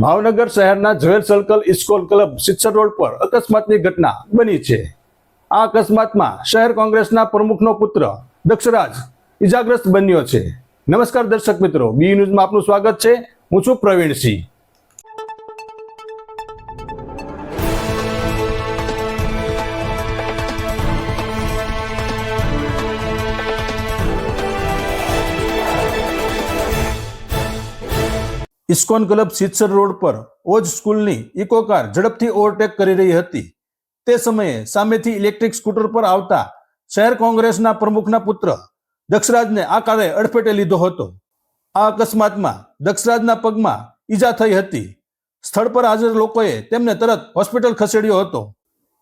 ભાવનગર શહેરના ઝવેર circle ઇસ્કોલ club સિત્સર રોડ પર અકસ્માતની ઘટના બની છે. આ અકસ્માતમાં શહેર કોંગ્રેસના પ્રમુખનો પુત્ર દક્ષરાજ ઇજાગ્રસ્ત બન્યો છે. નમસ્કાર દર્શક મિત્રો, બી ન્યૂઝમાં આપનું સ્વાગત છે. હું છું પ્રવીણસિંહ. ઇસ્કોન ક્લબ સિત્સર રોડ પર ઓજ સ્કૂલની ઇકો કાર ઝડપથી ઓવરટેક કરી રહી હતી. તે સમયે સામેથી ઇલેક્ટ્રિક સ્કૂટર પર આવતા શહેર કોંગ્રેસના પ્રમુખના પુત્ર દક્ષરાજને આ કારે અડફેટે લીધો હતો. આ અકસ્માતમાં દક્ષરાજના પગમાં ઈજા થઈ હતી. સ્થળ પર હાજર લોકોએ તેમને તરત હોસ્પિટલ ખસેડ્યો હતો.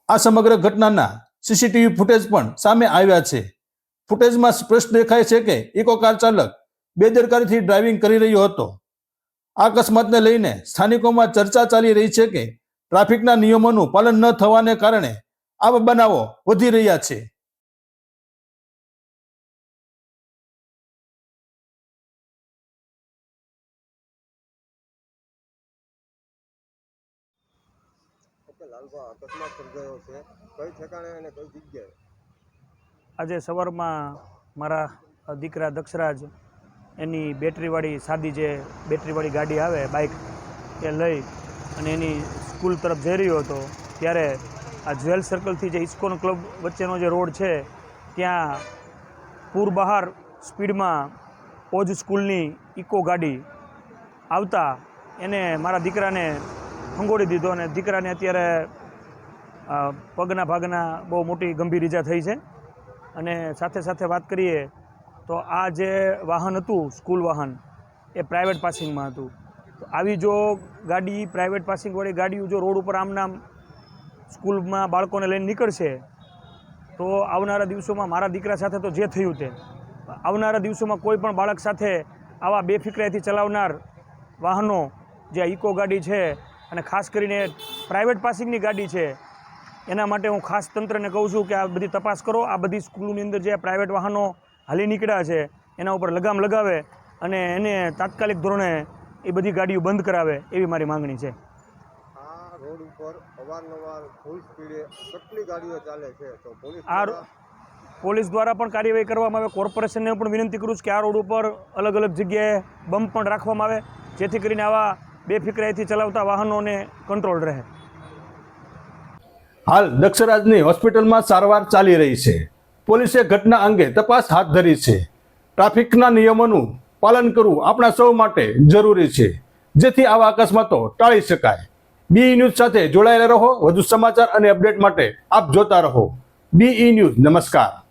આ સમગ્ર ઘટનાના સીસીટીવી ફૂટેજ પણ સામે આવ્યા છે. ફૂટેજમાં સ્પષ્ટ દેખાય છે કે ઇકો કાર ચાલક બેદરકારીથી ડ્રાઇવિંગ કરી રહ્યો હતો. આ અકસ્માતને લઈને સ્થાનિકોમાં ચર્ચા ચાલી રહી છે કે ટ્રાફિકના નિયમોનું પાલન ન થવાને કારણે આ બનાવો વધી રહ્યા છે. આજે સવારમાં મારા દીકરા દક્ષરાજ એની બેટરીવાળી સાદી જે બેટરીવાળી ગાડી આવે બાઇક એ લઈ અને એની સ્કૂલ તરફ જઈ રહ્યો હતો. ત્યારે આ જ્વેલ સર્કલથી જે ઇસ્કોન ક્લબ વચ્ચેનો જે રોડ છે, ત્યાં પૂર બહાર સ્પીડમાં ઓજ સ્કૂલની ઇકો ગાડી આવતા એને મારા દીકરાને ફંગોળી દીધો અને દીકરાને અત્યારે પગના ભાગના બહુ મોટી ગંભીર ઈજા થઈ છે. અને સાથે સાથે વાત કરીએ તો આ જે વાહન હતું, સ્કૂલ વાહન, એ પ્રાઇવેટ પાસિંગમાં હતું. તો આવી જો ગાડી પ્રાઇવેટ પાસિંગવાળી ગાડીઓ જો રોડ ઉપર આમ નામ સ્કૂલમાં બાળકોને લઈને નીકળશે, તો આવનારા દિવસોમાં મારા દીકરા સાથે તો જે થયું તે. આવનારા દિવસોમાં કોઈ પણ બાળક સાથે આવા બેફિકરાઈથી ચલાવનાર વાહનો, જે ઇકો ગાડી છે અને ખાસ કરીને પ્રાઇવેટ પાસિંગની ગાડી છે, એના માટે હું ખાસ તંત્રને કહું છું કે આ બધી તપાસ કરો. આ બધી સ્કૂલની અંદર જે પ્રાઇવેટ વાહનો હાલી નીકળ્યા છે એના ઉપર લગામ લગાવે અને એને તાત્કાલિક ધોરણે એ બધી ગાડીઓ બંધ કરાવે એવી મારી માંગણી છે. આ રોડ ઉપર અવારનવાર ફૂલ સ્પીડે કેટલી ગાડીઓ ચાલે છે? તો પોલીસ આ પોલીસ દ્વારા પણ કાર્યવાહી કરવામાં આવે. કોર્પોરેશનને પણ વિનંતી કરું છું કે આ રોડ ઉપર અલગ અલગ જગ્યાએ બમ્પ પણ રાખવામાં આવે જેથી કરીને આવા બેફિકરાઈથી ચલાવતા વાહનોને કંટ્રોલ રહે. હાલ દક્ષરાજની હોસ્પિટલમાં સારવાર ચાલી રહી છે. પોલીસે ઘટના અંગે તપાસ હાથ ધરી છે. ટ્રાફિકના નિયમોનું પાલન કરવું આપણા સૌ માટે જરૂરી છે. જેથી આવા અકસ્માતો ટાળી શકાય. બી ન્યૂઝ સાથે જોડાયેલા રહો. વધુ સમાચાર અને અપડેટ માટે આપ જોતા રહો. બી ન્યૂઝ, નમસ્કાર.